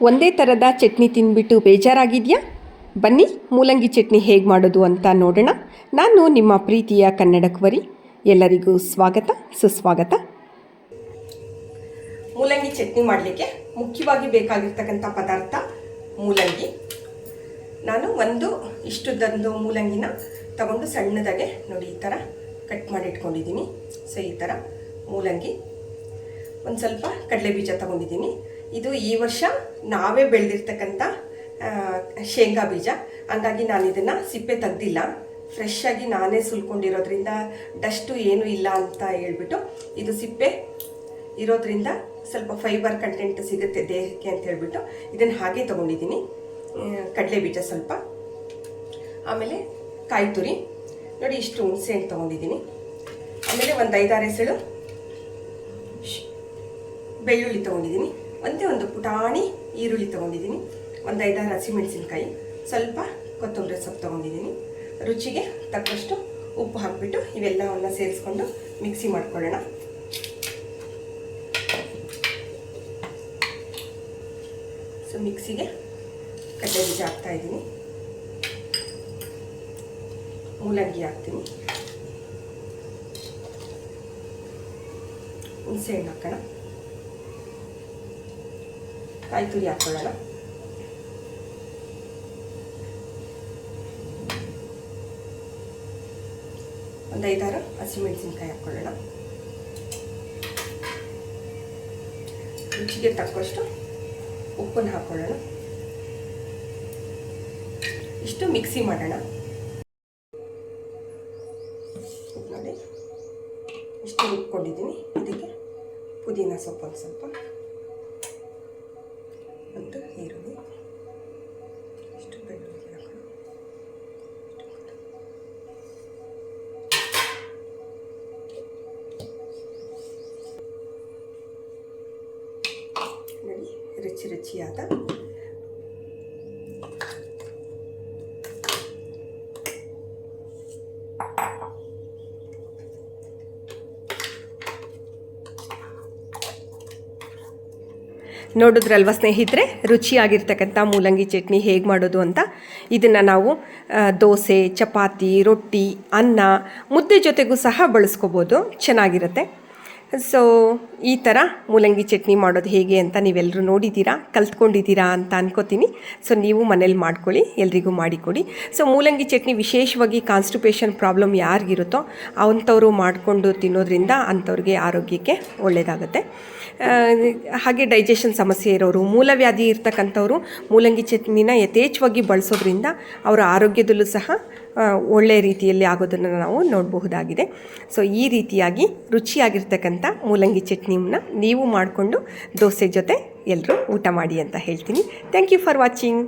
ಒಂದೇ ಥರದ ಚಟ್ನಿ ತಿಂದ್ಬಿಟ್ಟು ಬೇಜಾರಾಗಿದೆಯಾ? ಬನ್ನಿ, ಮೂಲಂಗಿ ಚಟ್ನಿ ಹೇಗೆ ಮಾಡೋದು ಅಂತ ನೋಡೋಣ. ನಾನು ನಿಮ್ಮ ಪ್ರೀತಿಯ ಕನ್ನಡ ಕನ್ನಡಕವರಿ ಎಲ್ಲರಿಗೂ ಸ್ವಾಗತ, ಸುಸ್ವಾಗತ. ಮೂಲಂಗಿ ಚಟ್ನಿ ಮಾಡಲಿಕ್ಕೆ ಮುಖ್ಯವಾಗಿ ಬೇಕಾಗಿರ್ತಕ್ಕಂಥ ಪದಾರ್ಥ ಮೂಲಂಗಿ. ನಾನು ಒಂದು ಇಷ್ಟುದೊಂದು ಮೂಲಂಗಿನ ತಗೊಂಡು ಸಣ್ಣದಾಗೆ ನೋಡಿ, ಈ ಥರ ಕಟ್ ಮಾಡಿ ಇಟ್ಕೊಂಡಿದ್ದೀನಿ. ಸೊ, ಈ ಥರ ಮೂಲಂಗಿ. ಒಂದು ಸ್ವಲ್ಪ ಕಡಲೆ ಬೀಜ ತಗೊಂಡಿದ್ದೀನಿ. ಇದು ಈ ವರ್ಷ ನಾವೇ ಬೆಳೆದಿರ್ತಕ್ಕಂಥ ಶೇಂಗಾ ಬೀಜ. ಹಂಗಾಗಿ ನಾನು ಇದನ್ನು ಸಿಪ್ಪೆ ತೆಗ್ದಿಲ್ಲ. ಫ್ರೆಶ್ ಆಗಿ ನಾನೇ ಸುಲ್ಕೊಂಡಿರೋದ್ರಿಂದ ಡಸ್ಟು ಏನೂ ಇಲ್ಲ ಅಂತ ಹೇಳ್ಬಿಟ್ಟು ಇದು ಸಿಪ್ಪೆ ಇರೋದ್ರಿಂದ ಸ್ವಲ್ಪ ಫೈಬರ್ ಕಂಟೆಂಟ್ ಸಿಗುತ್ತೆ ದೇಹಕ್ಕೆ ಅಂತ ಹೇಳ್ಬಿಟ್ಟು ಇದನ್ನು ಹಾಗೆ ತೊಗೊಂಡಿದ್ದೀನಿ. ಕಡಲೆ ಬೀಜ ಸ್ವಲ್ಪ. ಆಮೇಲೆ ಕಾಯಿ ತುರಿ. ನೋಡಿ ಇಷ್ಟು ಹುಣಸೆ ಹಣ್ಣು ತೊಗೊಂಡಿದ್ದೀನಿ. ಆಮೇಲೆ ಒಂದು ಐದಾರು ಹೆಸಳು ಬೆಳ್ಳುಳ್ಳಿ ತೊಗೊಂಡಿದ್ದೀನಿ. ಒಂದೇ ಒಂದು ಪುಟಾಣಿ ಈರುಳ್ಳಿ ತೊಗೊಂಡಿದ್ದೀನಿ. ಒಂದು ಐದಾರು ಹಸಿಮೆಣಸಿನ್ಕಾಯಿ, ಸ್ವಲ್ಪ ಕೊತ್ತಂಬರಿ ಸೊಪ್ಪು ತೊಗೊಂಡಿದ್ದೀನಿ. ರುಚಿಗೆ ತಕ್ಕಷ್ಟು ಉಪ್ಪು ಹಾಕಿಬಿಟ್ಟು ಇವೆಲ್ಲವನ್ನು ಸೇರಿಸ್ಕೊಂಡು ಮಿಕ್ಸಿ ಮಾಡ್ಕೊಳ್ಳೋಣ. ಸೊ ಮಿಕ್ಸಿಗೆ ಕಡ್ಡೆ ಬೀಜ ಹಾಕ್ತಾ ಇದ್ದೀನಿ. ಮೂಲಂಗಿ ಹಾಕ್ತೀನಿ. ಹುಣಸೆ ಹಣ್ಣು ಹಾಕೋಣ. ಕಾಯಿ ತುರಿ ಹಾಕ್ಕೊಳ್ಳೋಣ ಒಂದು ಐದಾರು ಹಸಿಮೆಣಸಿನ್ಕಾಯಿ ಹಾಕ್ಕೊಳ್ಳೋಣ ರುಚಿಗೆ ತಕ್ಕಷ್ಟು ಉಪ್ಪನ್ನು ಹಾಕ್ಕೊಳ್ಳೋಣ ಇಷ್ಟು ಮಿಕ್ಸಿ ಮಾಡೋಣ. ನೋಡಿ. ಇಷ್ಟು ರುಬ್ಕೊಂಡಿದ್ದೀನಿ. ಇದಕ್ಕೆ ಪುದೀನ ಸೊಪ್ಪು ಒಂದು ಸ್ವಲ್ಪ. ಒಂದು ಈರುಳ್ಳಿ ಇಷ್ಟು ಬೆಳ್ಳುಳ್ಳಿ ಹಾಕೋಣ ನೋಡಿ ರುಚಿ ರುಚಿಯಾದ ನೋಡಿದ್ರಲ್ವ ಸ್ನೇಹಿತರೆ? ರುಚಿಯಾಗಿರ್ತಕ್ಕಂಥ ಮೂಲಂಗಿ ಚಟ್ನಿ ಹೇಗೆ ಮಾಡೋದು ಅಂತ. ಇದನ್ನು ನಾವು ದೋಸೆ, ಚಪಾತಿ, ರೊಟ್ಟಿ, ಅನ್ನ, ಮುದ್ದೆ ಜೊತೆಗೂ ಸಹ ಬಳಸ್ಕೋಬೋದು. ಚೆನ್ನಾಗಿರುತ್ತೆ. ಸೊ ಈ ಥರ ಮೂಲಂಗಿ ಚಟ್ನಿ ಮಾಡೋದು ಹೇಗೆ ಅಂತ ನೀವೆಲ್ಲರೂ ನೋಡಿದ್ದೀರಾ, ಕಲ್ತ್ಕೊಂಡಿದ್ದೀರಾ ಅಂತ ಅನ್ಕೋತೀನಿ. ಸೊ ನೀವು ಮನೇಲಿ ಮಾಡ್ಕೊಳ್ಳಿ, ಎಲ್ರಿಗೂ ಮಾಡಿಕೊಡಿ. ಸೊ ಮೂಲಂಗಿ ಚಟ್ನಿ ವಿಶೇಷವಾಗಿ ಕಾನ್ಸ್ಟಿಪೇಷನ್ ಪ್ರಾಬ್ಲಮ್ ಯಾರಿಗಿರುತ್ತೋ ಅಂಥವರು ಮಾಡಿಕೊಂಡು ತಿನ್ನೋದ್ರಿಂದ ಅಂಥವ್ರಿಗೆ ಆರೋಗ್ಯಕ್ಕೆ ಒಳ್ಳೆಯದಾಗುತ್ತೆ ಹಾಗೆ ಡೈಜೆಷನ್ ಸಮಸ್ಯೆ ಇರೋರು, ಮೂಲವ್ಯಾಧಿ ಇರ್ತಕ್ಕಂಥವ್ರು ಮೂಲಂಗಿ ಚಟ್ನಿನ ಯಥೇಚ್ಛವಾಗಿ ಬಳಸೋದ್ರಿಂದ ಅವರ ಆರೋಗ್ಯದಲ್ಲೂ ಸಹ ಒಳ್ಳೆಯ ರೀತಿಯಲ್ಲಿ ಆಗೋದನ್ನು ನಾವು ನೋಡಬಹುದಾಗಿದೆ. ಸೊ ಈ ರೀತಿಯಾಗಿ ರುಚಿಯಾಗಿರ್ತಕ್ಕಂಥ ಮೂಲಂಗಿ ಚಟ್ನಿನ ನೀವು ಮಾಡಿಕೊಂಡು ದೋಸೆ ಜೊತೆ ಎಲ್ಲರೂ ಊಟ ಮಾಡಿ ಅಂತ ಹೇಳ್ತೀನಿ. Thank you for watching